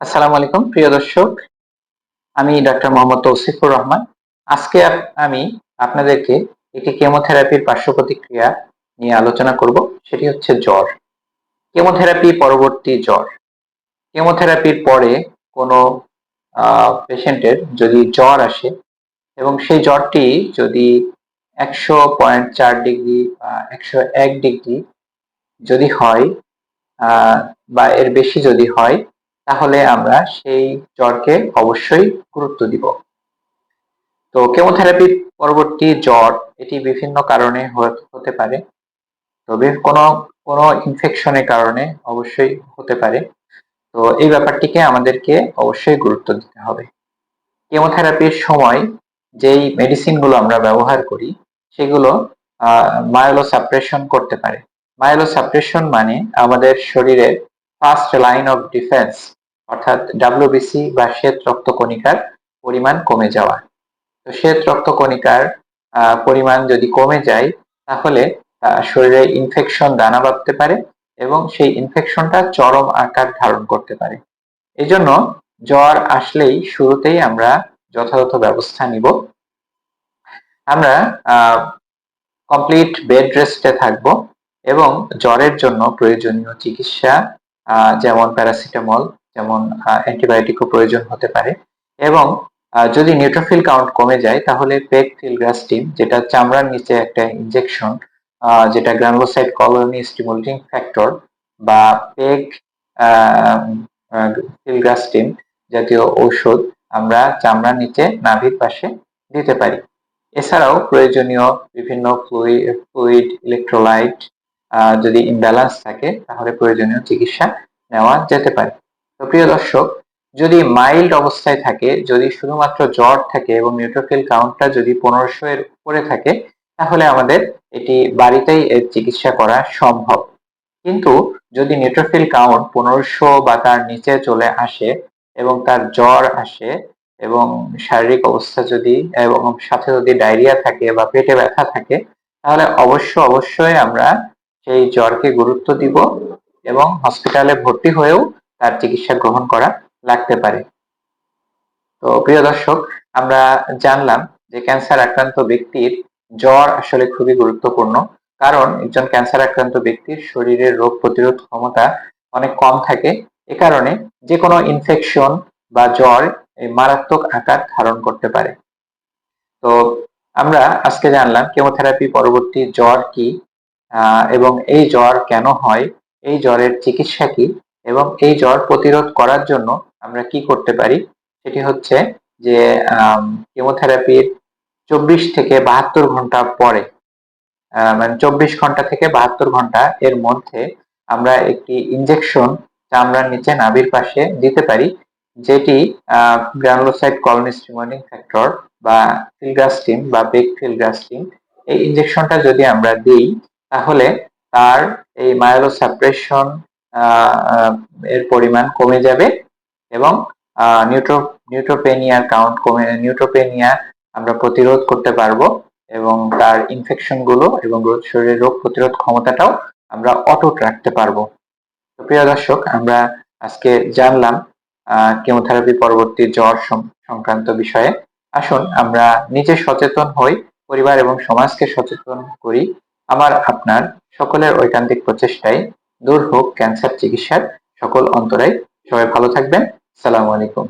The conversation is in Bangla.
আসসালামু আলাইকুম, প্রিয় দর্শক। আমি ডক্টর মোহাম্মদ তৌসিফুর রহমান। আজকে আমি আপনাদেরকে একটি কেমোথেরাপির পার্শ্ব প্রতিক্রিয়া নিয়ে আলোচনা করব, সেটি হচ্ছে জ্বর। কেমোথেরাপি পরবর্তী জ্বর। কেমোথেরাপির পরে কোনো পেশেন্টের যদি জ্বর আসে এবং সেই জ্বরটি যদি একশো পয়েন্ট চার ডিগ্রি বা একশো এক ডিগ্রি যদি হয় বা এর বেশি যদি হয় তাহলে আমরা সেই জ্বরকে অবশ্যই গুরুত্ব দিব। তো কেমোথেরাপি পরবর্তী জ্বর, এটি বিভিন্ন কারণে হতে পারে। তবে কোনো কোনো ইনফেকশনের কারণে অবশ্যই হতে পারে। তো এই ব্যাপারটিকে আমাদেরকে অবশ্যই গুরুত্ব দিতে হবে। কেমোথেরাপির সময় যেই মেডিসিনগুলো আমরা ব্যবহার করি, সেগুলো মায়োলো সাপ্রেশন করতে পারে। মায়োলো সাপ্রেশন মানে আমাদের শরীরের ফার্স্ট লাইন অফ ডিফেন্স অর্থাৎ ডাব্লিউবিসি বা শ্বেত রক্তকণিকার পরিমাণ কমে যাওয়া। তো শ্বেত রক্তকণিকার পরিমাণ যদি কমে যায়, তাহলে শরীরে ইনফেকশন দানা বাঁধতে পারে এবং সেই ইনফেকশনটা চরম আকার ধারণ করতে পারে। এজন্য জ্বর আসলেই শুরুতেই আমরা যথাযথ ব্যবস্থা নিব। আমরা কমপ্লিট বেড রেস্টে থাকব এবং জ্বরের জন্য প্রয়োজনীয় চিকিৎসা যেমন প্যারাসিটামল যেমন অ্যান্টিবায়োটিকও প্রয়োজন হতে পারে। এবং যদি নিউট্রোফিল কাউন্ট কমে যায়, তাহলে পেক যেটা চামড়ার নিচে একটা ইনজেকশন যেটা গ্রানুলোসাইট কলোনি স্টিমুলেটিং ফ্যাক্টর বা পেক ফিলগ্রাস্টিন জাতীয় ঔষধ আমরা চামড়ার নিচে নাভির পাশে দিতে পারি। এছাড়াও প্রয়োজনীয় বিভিন্ন ফ্লুইড ইলেকট্রোলাইট যদি ইমব্যালেন্স থাকে, তাহলে প্রয়োজনীয় চিকিৎসা নেওয়া যেতে পারে। তো প্রিয় দর্শক, যদি মাইল্ড অবস্থায় থাকে, যদি শুধুমাত্র জ্বর থাকে এবং নিউট্রোফিল কাউন্টটা যদি পনেরোশো এর উপরে থাকে, তাহলে আমাদের এটি বাড়িতেই এর চিকিৎসা করা সম্ভব। কিন্তু যদি নিউট্রোফিল কাউন্ট পনেরোশো বা তার নিচে চলে আসে এবং তার জ্বর আসে এবং শারীরিক অবস্থা যদি, এবং সাথে যদি ডায়রিয়া থাকে বা পেটে ব্যথা থাকে, তাহলে অবশ্য অবশ্যই আমরা সেই জ্বরকে গুরুত্ব দিব এবং হসপিটালে ভর্তি হয়েও তার চিকিৎসা গ্রহণ করা লাগতে পারে। তো প্রিয় দর্শক, আমরা জানলাম যে ক্যান্সার আক্রান্ত ব্যক্তির জ্বর আসলে খুবই গুরুত্বপূর্ণ, কারণ একজন ক্যান্সার আক্রান্ত ব্যক্তির শরীরের রোগ প্রতিরোধ ক্ষমতা অনেক কম থাকে। এ কারণে যে কোনো ইনফেকশন বা জ্বর মারাত্মক আকার ধারণ করতে পারে। তো আমরা আজকে জানলাম কেমোথেরাপি পরবর্তী জ্বর কি এবং এই জ্বর কেন হয়, এই জ্বরের চিকিৎসা কি এবং এই জ্বর প্রতিরোধ করার জন্য আমরা কি করতে পারি? সেটি হচ্ছে যে কেমোথেরাপির চব্বিশ থেকে বাহাত্তর ঘণ্টা পরে মানে চব্বিশ ঘণ্টা থেকে বাহাত্তর ঘণ্টা এর মধ্যে আমরা একটি ইনজেকশন চামড়ার নিচে নাভির পাশে দিতে পারি, যেটি গ্রানুলোসাইট কলোনি স্টিমুলেটিং ফ্যাক্টর বা ফিলগ্রাস্টিন বা বেক ফিলগ্রাস্টিন এই ইনজেকশনটা যদি আমরা দিই, তাহলে তার এই মায়োলো সাপ্রেশন এর পরিমাণ কমে যাবে এবং নিউট্রো নিউট্রোপেনিয়ার কাউন্ট কমে, নিউট্রোপেনিয়া আমরা প্রতিরোধ করতে পারব এবং তার ইনফেকশনগুলো এবং শরীরের রোগ প্রতিরোধ ক্ষমতাটাও আমরা অটুট রাখতে পারব। তো প্রিয় দর্শক, আমরা আজকে জানলাম কেমোথেরাপি পরবর্তী জ্বর সংক্রান্ত বিষয়ে। আসুন, আমরা নিজে সচেতন হই, পরিবার এবং সমাজকে সচেতন করি। আমার, আপনার সকলের ঐকান্তিক প্রচেষ্টায় দূর হোক ক্যান্সার চিকিৎসার সকল অন্তরায় সবাই ভালো থাকবেন। সালামু আলাইকুম।